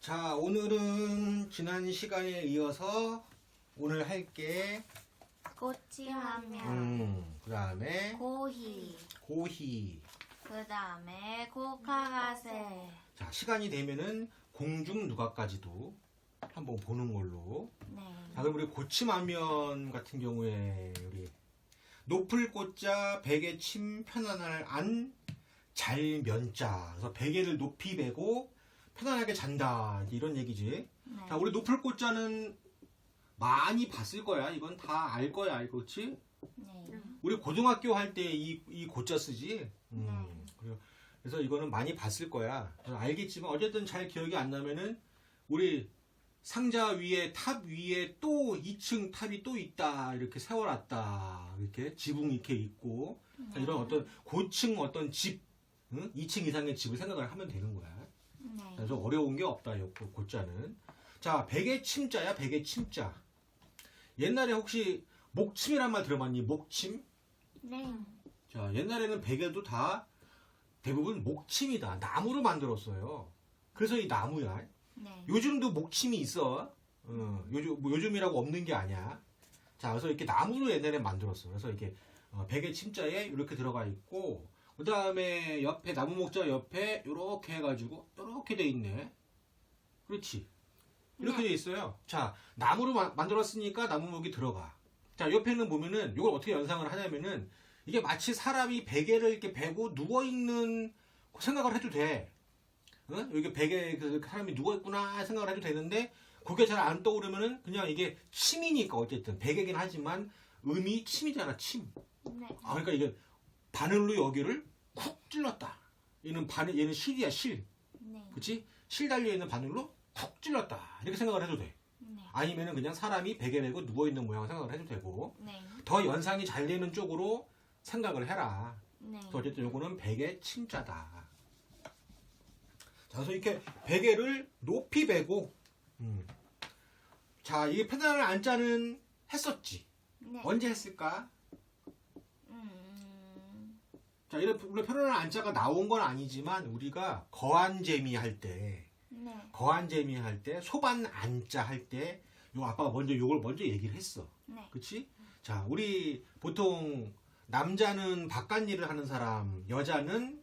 자, 오늘은 지난 시간에 이어서 오늘 할게 꼬치하면 음, 그다음에 고히 고희. 그 다음에 고카가세 자, 시간이 되면은 공중 누가까지도 한번 보는 걸로. 네. 자, 그럼 우리 고침하면 같은 경우에 우리 높을 꽃자 베개 침 편안할 안 잘 면자. 그래서 베개를 높이 베고 편안하게 잔다. 이런 얘기지. 네. 자, 우리 높을 꽃자는 많이 봤을 거야. 이건 다 알 거야. 그렇지? 네. 우리 고등학교 할 때 이 이 고자 쓰지. 음, 네. 그래요. 그래서 이거는 많이 봤을 거야. 알겠지만 어쨌든 잘 기억이 안 나면은 우리 상자 위에 탑 위에 또 2층 탑이 또 있다 이렇게 세워놨다 이렇게 지붕 이렇게 있고 네. 이런 어떤 고층 어떤 집 응? 2층 이상의 집을 생각을 하면 되는 거야. 네. 그래서 어려운 게 없다, 요 고- 고자는. 자, 베개 침자야, 베개 침자. 옛날에 혹시 목침이란 말 들어봤니? 목침? 네. 자, 옛날에는 베개도 다 대부분 목침이다. 나무로 만들었어요. 그래서 이 나무야. 네. 요즘도 목침이 있어. 어, 요즘, 뭐 요즘이라고 없는 게 아니야. 자, 그래서 이렇게 나무로 옛날에 만들었어. 그래서 이렇게 어, 베개 침자에 이렇게 들어가 있고, 그 다음에 옆에, 나무 목자 옆에 이렇게 해가지고, 이렇게 돼 있네. 그렇지. 이렇게 돼 있어요. 자, 나무로 마- 만들었으니까 나무목이 들어가. 자, 옆에는 보면은, 이걸 어떻게 연상을 하냐면은, 이게 마치 사람이 베개를 이렇게 베고 누워 있는 생각을 해도 돼. 응? 여기 베개에 그 사람이 누워 있구나 생각을 해도 되는데, 그게 잘 안 떠오르면은 그냥 이게 침이니까 어쨌든 베개긴 하지만 음이 침이잖아 침. 네. 아 그러니까 이게 바늘로 여기를 쿡 찔렀다. 얘는 바늘 얘는 실이야 실. 네. 그렇지? 실 달려 있는 바늘로 쿡 찔렀다. 이렇게 생각을 해도 돼. 네. 아니면은 그냥 사람이 베개 메고 누워 있는 모양 생각을 해도 되고 네. 더 연상이 잘 되는 쪽으로 생각을 해라. 네. 그래서 어쨌든 요거는 베개 침자다. 자, 그래서 이렇게 베개를 높이 베고, 음. 자, 이게 편안한 안자는 했었지. 네. 언제 했을까? 음. 자, 이런 우리 편안한 안자가 나온 건 아니지만 우리가 거한재미 할 때, 네. 거한재미 할 때, 소반 안자 할 때, 요 아빠가 먼저 요걸 먼저 얘기를 했어. 네. 그치? 자, 우리 보통 남자는 바깥 일을 하는 사람, 여자는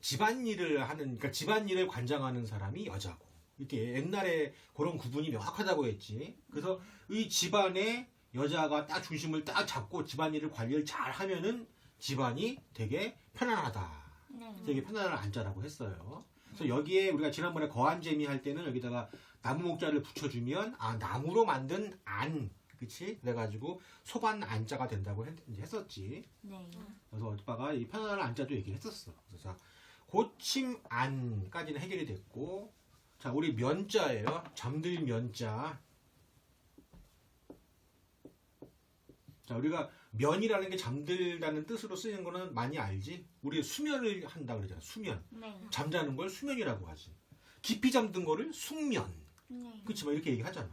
집안 일을 하는, 그러니까 집안 일을 관장하는 사람이 여자고. 이렇게 옛날에 그런 구분이 명확하다고 했지. 그래서 이 집안에 여자가 딱 중심을 딱 잡고 집안일을 관리를 잘 하면은 집안이 되게 편안하다. 네. 되게 편안한 안자라고 했어요. 그래서 여기에 우리가 지난번에 거한재미 할 때는 여기다가 나무 목자를 붙여주면 아 나무로 만든 안 그치? 그래가지고 소반 안자가 된다고 했, 했었지. 네. 그래서 오빠가 이 편안한 안자도 얘기를 했었어. 그래서 자, 고침 안까지는 해결이 됐고 자 우리 면자예요. 잠들 면자. 자 우리가 면이라는 게 잠들다는 뜻으로 쓰이는 거는 많이 알지? 우리 수면을 한다 그러잖아. 수면. 네. 잠자는 걸 수면이라고 하지. 깊이 잠든 거를 숙면. 네. 그치, 막 이렇게 얘기하잖아.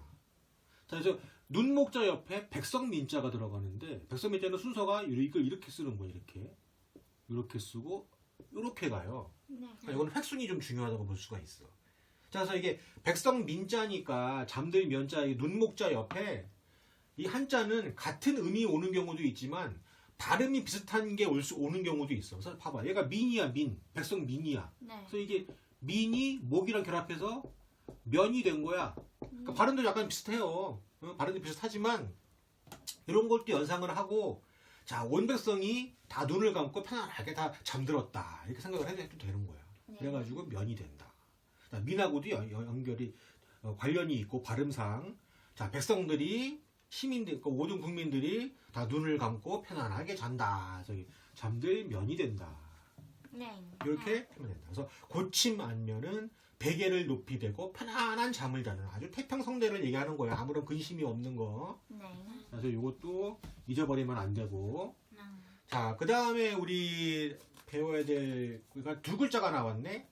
자, 그래서 눈목자 옆에 백성민자가 들어가는데, 백성민자는 순서가 이걸 이렇게 쓰는 거야, 이렇게. 이렇게 쓰고, 이렇게 가요. 네. 그러니까 이거는 획순이 좀 중요하다고 볼 수가 있어. 자, 그래서 이게 백성민자니까 잠들 면자, 이 눈목자 옆에 이 한자는 같은 음이 오는 경우도 있지만, 발음이 비슷한 게 올 수, 오는 경우도 있어. 그래서 봐봐. 얘가 민이야, 민. 백성 민이야. 네. 그래서 이게 민이 목이랑 결합해서 면이 된 거야. 그러니까 발음도 약간 비슷해요. 어, 발음도 비슷하지만 이런 것도 연상을 하고 자 원백성이 다 눈을 감고 편안하게 다 잠들었다 이렇게 생각을 해도 되는 거야. 네. 그래가지고 면이 된다. 자, 민하고도 연- 연- 연결이 어, 관련이 있고 발음상 자 백성들이 시민들 그 모든 국민들이 다 눈을 감고 편안하게 잔다. 저기 잠들 면이 된다. 네. 이렇게 하면 된다. 그래서 고침 안면은 베개를 높이 대고 편안한 잠을 자는 아주 태평성대를 얘기하는 거예요. 아무런 근심이 없는 거. 네. 그래서 이것도 잊어버리면 안 되고. 음. 자, 그 다음에 우리 배워야 될, 우리가 두 글자가 나왔네?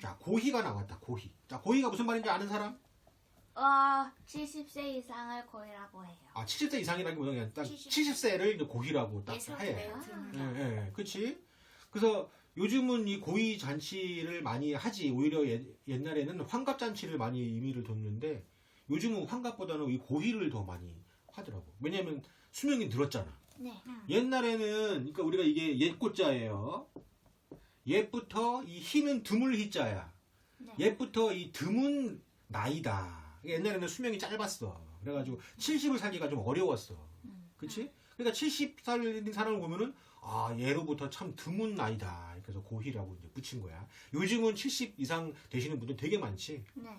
자, 고희가 나왔다, 고희. 자, 고희가 무슨 말인지 아는 사람? 어, 70세 이상을 고이라고 해요. 아, 70세 이상이라기보다 그냥 딱 70. 70세를 고희라고 딱 해. 예술이에요. 예, 예, 그치? 그래서 요즘은 이 고위 잔치를 많이 하지. 오히려 옛, 옛날에는 환갑 잔치를 많이 의미를 뒀는데 요즘은 환갑보다는 이 고위를 더 많이 하더라고. 왜냐면 수명이 늘었잖아. 네. 옛날에는 그러니까 우리가 이게 옛꽃자예요. 옛부터 이 희는 드물 희자야. 네. 옛부터 이 드문 나이다. 옛날에는 수명이 짧았어. 그래가지고 70을 살기가 좀 어려웠어. 음. 그치? 그러니까 70살인 사람을 보면은 아 예로부터 참 드문 나이다. 그래서 고희라고 이제 붙인 거야. 요즘은 70 이상 되시는 분들 되게 많지. 네.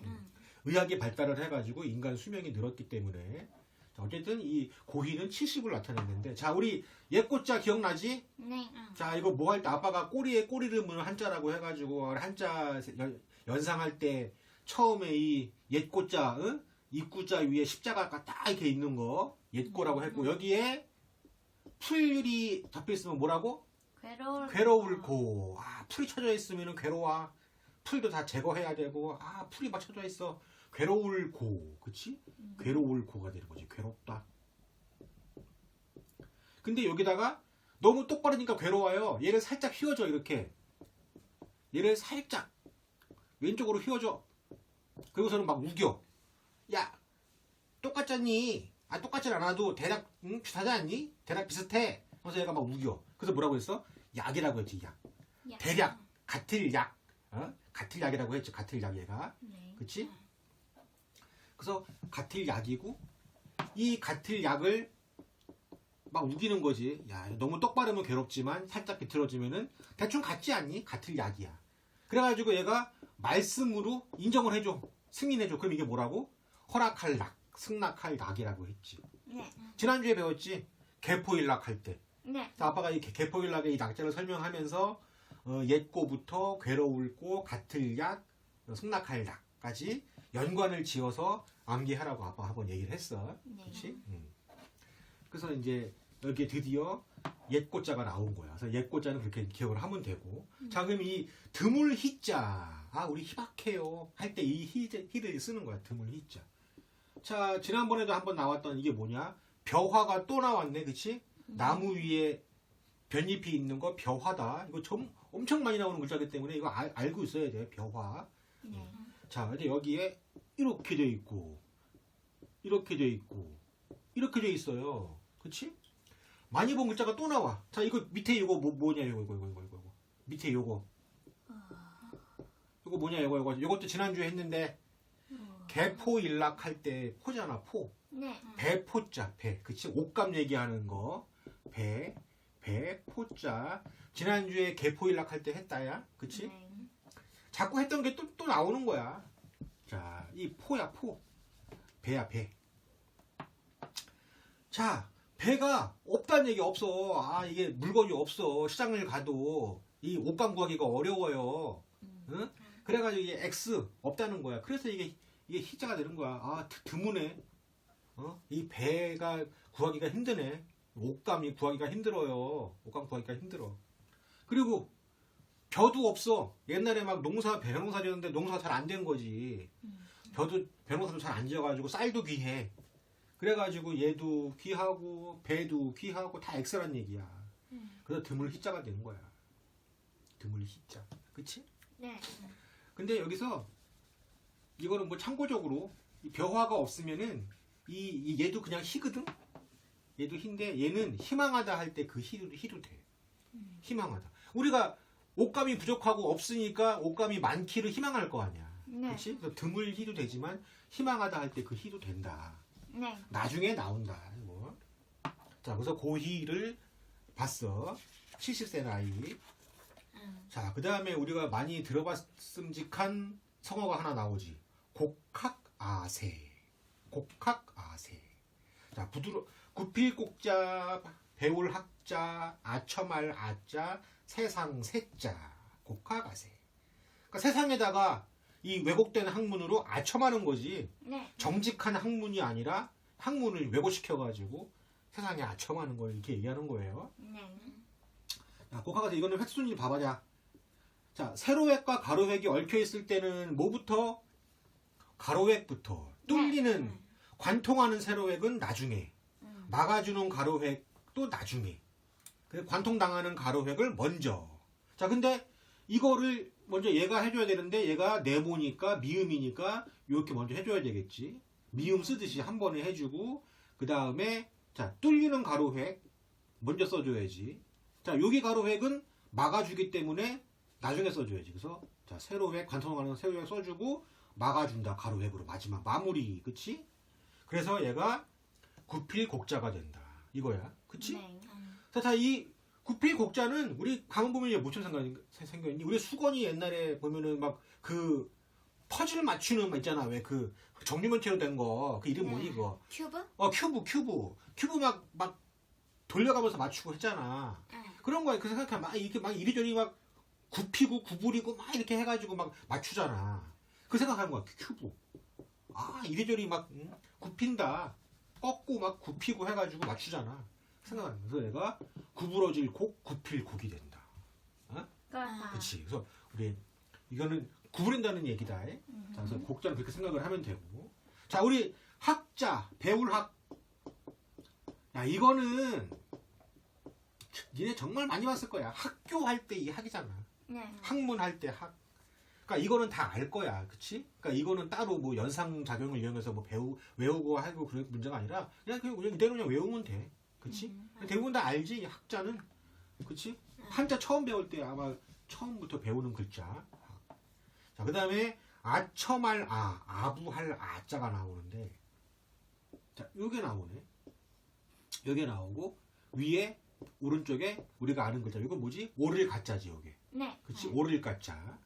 의학이 발달을 해가지고 인간 수명이 늘었기 때문에 자, 어쨌든 이 고희는 70을 나타냈는데 자 우리 옛꽃자 기억나지? 네. 자 이거 뭐 할 때 아빠가 꼬리에 꼬리를 무는 한자라고 해가지고 한자 연, 연상할 때 처음에 이 옛꽃자 응? 입구자 위에 십자가가 딱 이렇게 있는 거 옛고라고 했고 여기에 풀이 덮여 있으면 뭐라고? 괴로울. 괴로울 고. 아, 풀이 쳐져 있으면 괴로워. 풀도 다 제거해야 되고, 아, 풀이 막 쳐져 있어. 괴로울 고. 그치? 괴로울 고가 되는 거지. 괴롭다. 근데 여기다가 너무 똑바르니까 괴로워요. 얘를 살짝 휘어줘, 이렇게. 얘를 살짝 왼쪽으로 휘어줘. 그리고서는 막 우겨. 야, 똑같잖니? 아, 똑같진 않아도 대략, 응? 비슷하지 않니? 대략 비슷해. 그래서 얘가 막 우겨. 그래서 뭐라고 했어? 약이라고 했지, 약. 야. 대략, 같을 약. 어? 같을 약이라고 했죠, 같을 약 얘가. 네. 그치? 그래서 같을 약이고, 이 같을 약을 막 우기는 거지. 야, 너무 똑바르면 괴롭지만 살짝 비틀어지면은 대충 같지 않니? 같을 약이야. 그래가지고 얘가 말씀으로 인정을 해줘. 승인해줘. 그럼 이게 뭐라고? 허락할 락, 승낙할 낙이라고 했지. 네. 지난주에 배웠지? 개포일락 할 때. 네. 자, 아빠가 이 개- 개포일락의 이 낙자를 설명하면서 어, 옛고부터 괴로울고 같을 약, 어, 승낙할 낙까지 연관을 지어서 암기하라고 아빠 한번 얘기를 했어. 네. 그렇지? 음. 그래서 이제 여기에 드디어 옛고자가 나온 거야. 그래서 옛고자는 그렇게 기억을 하면 되고. 자, 그럼 이 드물 희자. 아, 우리 희박해요. 할 때이 희를 쓰는 거야. 드물 희자. 자, 지난번에도 한번 나왔던 이게 뭐냐? 벼화가 또 나왔네. 그치? 나무 위에 벼잎이 있는 거 벼화다. 이거 좀 엄청 많이 나오는 글자기 때문에 이거 알, 알고 있어야 돼. 벼화. 네. 자, 근데 여기에 이렇게 돼 있고, 이렇게 돼 있고, 이렇게 돼 있어요. 그치? 많이 본 글자가 또 나와. 자, 이거 밑에 이거 뭐, 뭐냐, 이거, 이거, 이거, 이거, 이거. 밑에 요거. 이거 뭐냐, 이거, 이거. 이것도 지난주에 했는데, 개포 일락 할 때 포잖아, 포. 네. 배포자, 배. 그치? 옷감 얘기하는 거. 배, 배, 포자. 지난주에 개포 일락 할 때 했다야. 그치? 네. 자꾸 했던 게 또 또 나오는 거야. 자, 이 포야 포. 배야 배. 자, 배가 없다는 얘기 없어. 아 이게 물건이 없어. 시장을 가도 이 옷감 구하기가 어려워요. 응? 그래가지고 이게 X 없다는 거야. 그래서 이게 이게 희자가 되는 거야. 아 드- 드무네. 어? 이 배가 구하기가 힘드네. 옷감이 구하기가 힘들어요. 옷감 구하기가 힘들어. 그리고 벼도 없어. 옛날에 막 농사 배농사 지었는데 농사 잘 안 된 거지. 벼도 배농사도 잘 안 지어가지고 쌀도 귀해. 그래가지고 얘도 귀하고 배도 귀하고 다 엑스란 얘기야. 그래서 드물 희자가 되는 거야. 드물 희자. 그치? 네. 근데 여기서 이거는 뭐 참고적으로 이 벼화가 없으면은 이, 이 얘도 그냥 희거든. 얘도 희인데 얘는 희망하다 할 때 그 희도 희도 돼. 희망하다. 우리가 옷감이 부족하고 없으니까 옷감이 많기를 희망할 거 아니야. 네. 그렇지? 그래서 드물 희도 되지만 희망하다 할 때 그 희도 된다. 네. 나중에 나온다. 뭐. 자, 그래서 고희를 봤어. 70세 나이. 자, 그 다음에 우리가 많이 들어봤음직한 성어가 하나 나오지. 곡학아세. 곡학아세. 자, 부드러, 구필곡자, 배울 학자, 아첨할 아자, 세상 세자. 곡학아세. 그러니까 세상에다가 이 왜곡된 학문으로 아첨하는 거지. 네. 정직한 학문이 아니라 학문을 왜곡시켜가지고 세상에 아첨하는 걸 이렇게 얘기하는 거예요. 네. 자, 곡학아서 이거는 획순위 봐봐자. 자, 세로획과 가로획이 얽혀 있을 때는 뭐부터? 가로획부터. 뚫리는, 네. 관통하는 세로획은 나중에. 음. 막아주는 가로획도 나중에. 그 관통당하는 가로획을 먼저. 자, 근데 이거를 먼저 얘가 해줘야 되는데 얘가 네모니까 미음이니까 이렇게 먼저 해줘야 되겠지. 미음 쓰듯이 한 번에 해주고 그 다음에 자 뚫리는 가로획 먼저 써줘야지. 자 여기 가로획은 막아주기 때문에 나중에 써줘야지. 그래서 자 세로획 관통하는 세로획 써주고 막아준다 가로획으로 마지막 마무리 그치? 그래서 얘가 구필 곡자가 된다 이거야. 그치? 네. 자, 자, 이 구필 곡자는 우리 가만 보면 무슨 생각 생겼니? 우리 수건이 옛날에 보면은 막 그 퍼즐 맞추는 거 있잖아. 왜 그 정리면체로 된 거. 그 이름 뭐니 네. 그거? 큐브? 어, 큐브, 큐브. 큐브 막 막 돌려가면서 맞추고 했잖아. 네. 그런 거야. 그 생각하면 막 이렇게 막 이리저리 막 굽히고 구부리고 막 이렇게 해가지고 막 맞추잖아. 그 생각하는 거야. 큐브. 아, 이리저리 막 음, 굽힌다. 꺾고 막 굽히고 해가지고 맞추잖아. 그래서 얘가 구부러질 곡, 굽힐 곡이 된다. 그렇다. 그렇지. 그래서 우리 이거는 구부린다는 얘기다. 자, 그래서 곡자는 그렇게 생각을 하면 되고. 자, 우리 학자, 배울 학. 야, 이거는 니네 정말 많이 봤을 거야. 학교 할 때 이 학이잖아. 네. 학문 할 때 학. 그러니까 이거는 다 알 거야. 그치? 그러니까 이거는 따로 뭐 연상 작용을 이용해서 뭐 배우 외우고 하고 그런 문제가 아니라 그냥 그냥 그냥 이대로 그냥 외우면 돼. 그치? 대부분 다 알지. 이 학자는. 그치? 한자 처음 배울 때 아마 처음부터 배우는 글자. 자, 그 다음에 아첨할 아, 아부할 아자가 나오는데, 자, 요게 나오네. 요게 나오고, 위에, 오른쪽에 우리가 아는 글자. 이거 뭐지? 오를 가짜지, 요게. 네. 그치? 오를 가짜.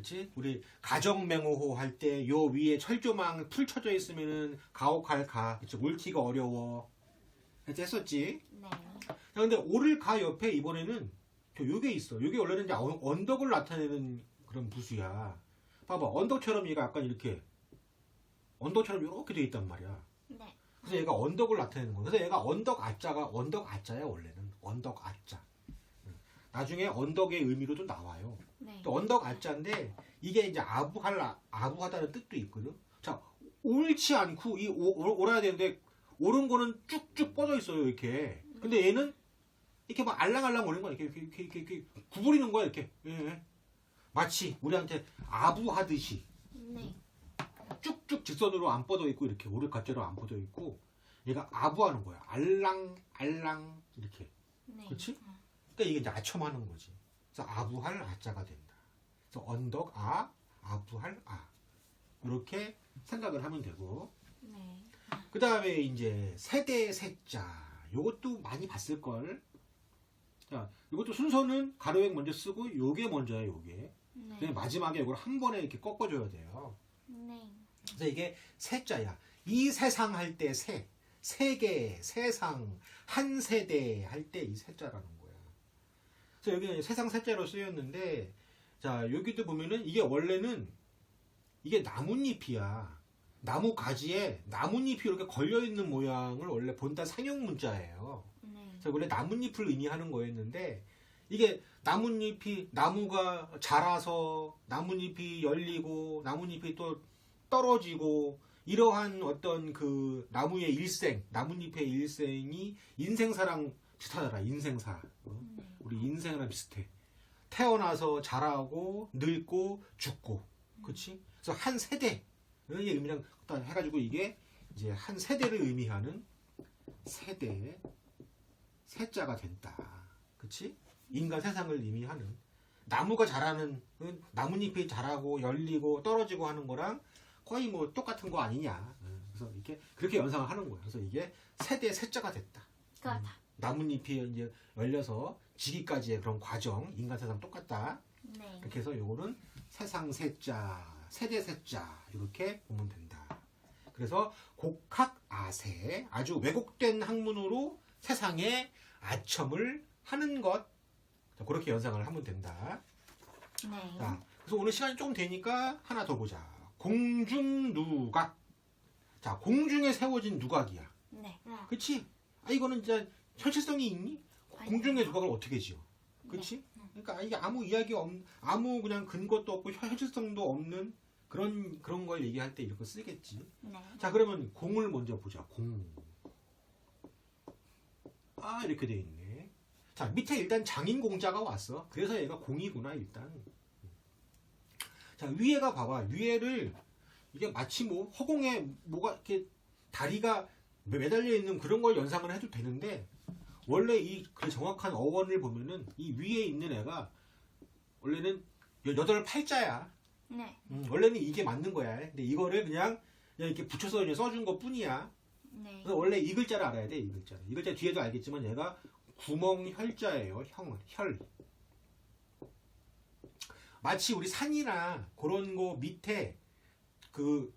그치? 우리 가정맹호호 할 때 요 위에 철조망 풀 쳐져 있으면은 가혹할 가. 그치? 옳기가 어려워. 했었지? 네. 자, 근데 오를 가 옆에 이번에는 저 요게 있어. 요게 원래는 이제 언- 언덕을 나타내는 그런 부수야. 봐봐. 언덕처럼 얘가 약간 이렇게 언덕처럼 이렇게 돼 있단 말이야. 네. 그래서 얘가 언덕을 나타내는 거야. 그래서 얘가 언덕 아자가 언덕 아자야 원래는 언덕 아자. 응. 나중에 언덕의 의미로도 나와요. 네. 또 언덕 아자인데 이게 이제 아부할 아부하다는 뜻도 있거든. 자 옳지 않고 이 오, 오- 옳아야 되는데 옳은 거는 쭉쭉 뻗어 있어요 이렇게. 근데 얘는 이렇게 막 알랑알랑 오는 거야. 이렇게 이렇게 이렇게, 이렇게, 이렇게 구부리는 거야 이렇게. 예, 예. 마치 우리한테 아부하듯이 네. 쭉쭉 직선으로 안 뻗어 있고 이렇게 오를 가짜로 안 뻗어 있고 얘가 아부하는 거야. 알랑 알랑 이렇게. 네. 그렇지? 그러니까 이게 이제 아첨하는 거지. 그래서 아부할 아자가 된다. 그래서 언덕 아, 아부할 아. 이렇게 생각을 하면 되고. 네. 그 다음에 이제 세대 세자. 요것도 많이 봤을 걸. 자, 이것도 순서는 가로획 먼저 쓰고 요게 먼저야, 요게. 네. 마지막에 이걸 한 번에 이렇게 꺾어줘야 돼요. 네. 그래서 이게 세자야. 이 세상 할 때 세. 세계, 세상, 한 세대 할 때 이 세자라는 거야. 그래서 여기는 세상 세자로 쓰였는데, 자, 여기도 보면은 이게 원래는 이게 나뭇잎이야. 나무 가지에 나뭇잎이 이렇게 걸려 있는 모양을 원래 본다 상용 문자예요. 네. 그래서 원래 나뭇잎을 의미하는 거였는데 이게 나뭇잎이 나무가 자라서 나뭇잎이 열리고 나뭇잎이 또 떨어지고 이러한 어떤 그 나무의 일생 나뭇잎의 일생이 인생사랑 비슷하더라 인생사 어? 네. 우리 인생이랑 비슷해 태어나서 자라고 늙고 죽고 그치 그래서 한 세대의 의미랑 딱 해가지고 이게 이제 한 세대를 의미하는 세대 세자가 된다. 그치? 인간 세상을 의미하는 나무가 자라는 그 나뭇잎이 자라고 열리고 떨어지고 하는 거랑 거의 뭐 똑같은 거 아니냐. 응, 그래서 이렇게 그렇게 연상을 하는 거야. 그래서 이게 세대 세자가 됐다. 그렇다. 나뭇잎이 이제 열려서 지기까지의 그런 과정, 인간 세상 똑같다. 네. 이렇게 해서 요거는 세상 세자, 세대 세자 이렇게 보면 된다. 그래서 곡학아세 아주 왜곡된 학문으로 세상에 아첨을 하는 것 자, 그렇게 연상을 하면 된다. 네. 자, 그래서 오늘 시간이 좀 되니까 하나 더 보자. 공중누각. 자, 공중에 세워진 누각이야. 네. 그치? 아, 이거는 이제 현실성이 있니? 아니. 공중에 누각을 어떻게 지어? 그치? 그러니까 이게 아무 이야기 없, 아무 그냥 근거도 없고 현실성도 없는 그런 그런 걸 얘기할 때 이런 거 쓰겠지. 네. 자, 그러면 공을 먼저 보자. 공. 아, 이렇게 돼 있네. 자 밑에 일단 장인 공자가 왔어. 그래서 얘가 공이구나 일단. 자 위에가 봐봐. 위에를 이게 마치 뭐 허공에 뭐가 이렇게 다리가 매달려 있는 그런 걸 연상을 해도 되는데 원래 이 그 정확한 어원을 보면은 이 위에 있는 애가 원래는 여- 여덟 팔자야. 네. 음, 원래는 이게 맞는 거야. 근데 이거를 그냥, 그냥 이렇게 붙여서 그냥 써준 것 뿐이야. 네. 그래서 원래 이 글자를 알아야 돼, 이 글자. 이 글자 뒤에도 알겠지만 얘가 구멍 혈자예요, 형, 혈. 마치 우리 산이나 그런 거 밑에 그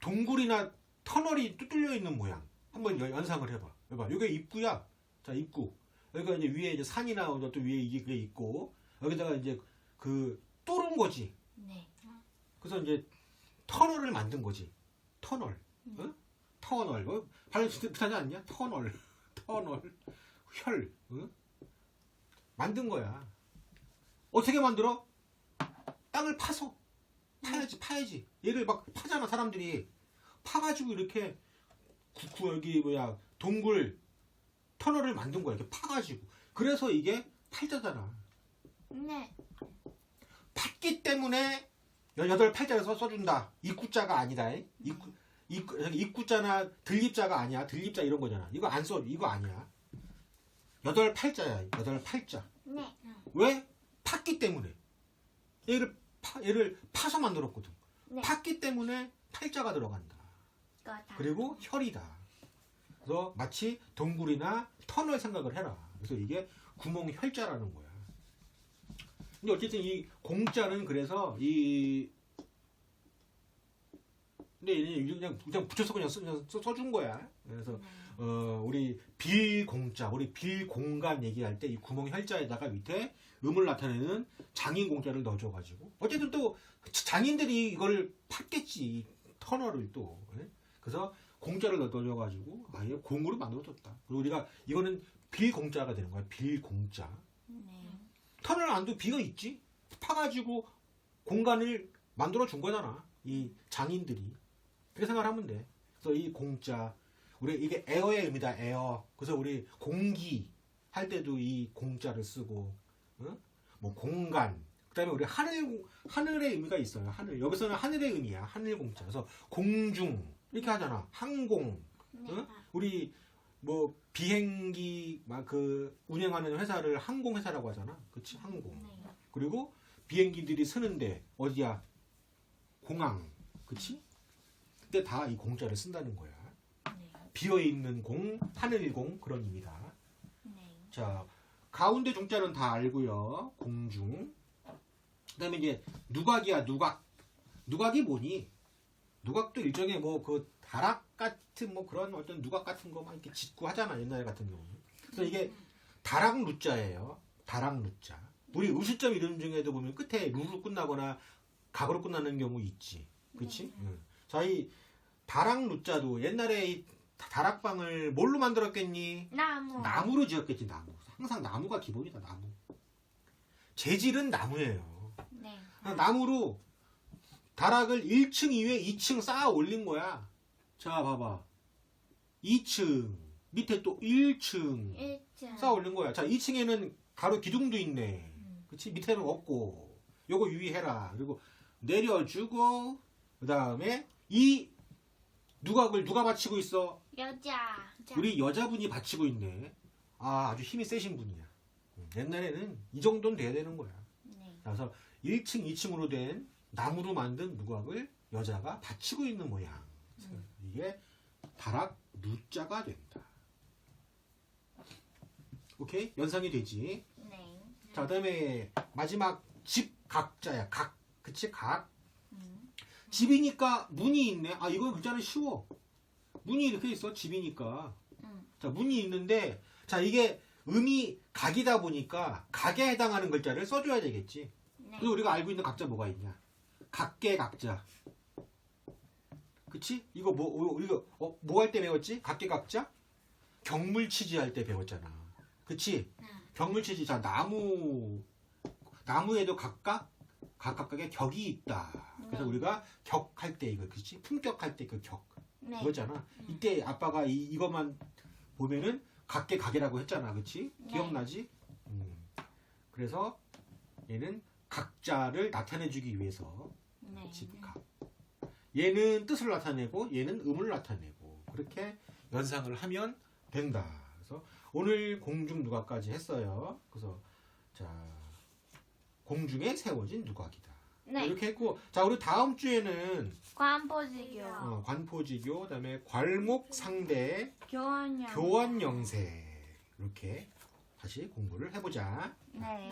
동굴이나 터널이 뚫려 있는 모양. 한번 연- 연상을 해봐. 해봐. 이게 입구야. 자, 입구. 여기가 이제 위에 이제 산이나 또 위에 이게 그게 있고, 여기다가 이제 그 뚫은 거지. 네. 그래서 이제 터널을 만든 거지. 터널. 어? 터널. 어? 발음 진짜 비슷하지 않냐? 터널. 터널. 혈. 어? 만든 거야. 어떻게 만들어? 땅을 파서. 파야지, 파야지. 얘를 막 파잖아, 사람들이. 파가지고 이렇게 구, 구 여기 뭐야, 동굴, 터널을 만든 거야. 이렇게 파가지고. 그래서 이게 팔자잖아. 네. 팠기 때문에 여덟 팔자를 써, 써준다. 입구자가 아니다. 입구, 입구, 입구자나 들립자가 아니야. 들립자 이런 거잖아. 이거 안 써. 이거 아니야. 여덟 팔자야. 여덟 팔자. 네. 왜? 팠기 때문에. 얘를 파, 얘를 파서 만들었거든. 네. 팠기 때문에 팔자가 들어간다. 그리고 혈이다. 그래서 마치 동굴이나 터널 생각을 해라. 그래서 이게 구멍 혈자라는 거야. 근데 어쨌든 이 공자는 그래서 이 근데 얘는 그냥 그냥 붙여서 그냥 써, 그냥 써- 써준 거야. 그래서 어 우리 빌공자, 우리 빌공간 얘기할 때 이 구멍 혈자에다가 밑에 음을 나타내는 장인 공자를 넣어줘 가지고 어쨌든 또 장인들이 이걸 팠겠지 이 터널을 또 예? 그래서 공자를 넣어줘가지고 아예 공으로 만들어줬다. 그리고 우리가 이거는 빌공자가 되는 거야. 빌공자. 네. 터널 안도 비어 있지. 파가지고 공간을 만들어 준 거잖아. 이 장인들이. 그렇게 생각하면 돼. 그래서 이 공자, 우리 이게 에어의 의미다. 에어. 그래서 우리 공기 할 때도 이 공자를 쓰고, 어? 뭐 공간. 그다음에 우리 하늘 하늘의 의미가 있어요. 하늘. 여기서는 하늘의 의미야. 하늘 공자. 그래서 공중 이렇게 하잖아. 항공. 네. 응? 우리 뭐 비행기 막 그 운행하는 회사를 항공 회사라고 하잖아. 그치 항공. 네. 그리고 비행기들이 쓰는데 어디야? 공항. 그치? 그때 다이 공자를 쓴다는 거야. 네. 비어 있는 공, 하늘 공 그런 의미다. 네. 자, 가운데 중자는 다 알고요. 공중. 그다음에 이제 누각이야, 누각. 누각이 뭐니? 누각도 일종의 뭐 그 다락 같은 뭐 그런 어떤 누각 같은 거만 이렇게 짓고 하잖아 옛날 같은 경우는. 그래서 이게 다락 루자예요. 다락 루자. 우리 의수점 이름 중에도 보면 끝에 루로 끝나거나 각으로 끝나는 경우 있지. 그렇지? 응. 자, 이 다락 루자도 옛날에 이 다락방을 뭘로 만들었겠니? 나무. 나무로 지었겠지 나무 항상 나무가 기본이다 나무 재질은 나무예요 네. 나무로 다락을 1층 이후에 2층 쌓아 올린 거야 자 봐봐 2층 밑에 또 1층 일층. 쌓아 올린 거야 자 2층에는 가로 기둥도 있네 그치 밑에는 없고 요거 유의해라 그리고 내려주고 그 다음에 이 누각을 누가 받치고 있어 여자. 자. 우리 여자분이 받치고 있네. 아, 아주 힘이 세신 분이야. 음, 옛날에는 이 정도는 돼야 되는 거야. 네. 그래서 1층, 2층으로 된 나무로 만든 누각을 여자가 받치고 있는 모양. 그래서 이게 다락 누자가 된다. 오케이? 연상이 되지. 네. 자, 그다음에 마지막 집 각자야. 각. 그치? 각. 음. 집이니까 문이 있네. 아, 이건 글자는 쉬워. 문이 이렇게 있어. 집이니까. 음. 자, 문이 있는데, 자, 이게 음이 각이다 보니까 각에 해당하는 글자를 써줘야 되겠지. 네. 그리고 우리가 알고 있는 각자 뭐가 있냐? 각계 각자. 그치? 이거 뭐, 이거, 어, 뭐할 때 배웠지? 각계 각자? 경물치지 할 때 배웠잖아. 그치? 음. 경물치지. 자, 나무, 나무에도 각각, 각각의 격이 있다. 그래서 네. 우리가 격할 때 이거, 그치? 품격할 때 그 격. 네. 그거잖아. 이때 아빠가 이, 이것만 보면은 각계 각이라고 했잖아. 그치? 네. 기억나지? 그래서 얘는 각자를 나타내주기 위해서 네. 집 각. 얘는 뜻을 나타내고 얘는 음을 나타내고 그렇게 연상을 하면 된다. 그래서 오늘 공중 누각까지 했어요. 그래서 자 공중에 세워진 누각이다. 네. 이렇게 했고 자 우리 다음 주에는 관포지교. 어, 관포지교 그다음에 괄목 상대 교환형. 교환 영세 이렇게 다시 공부를 해보자. 네.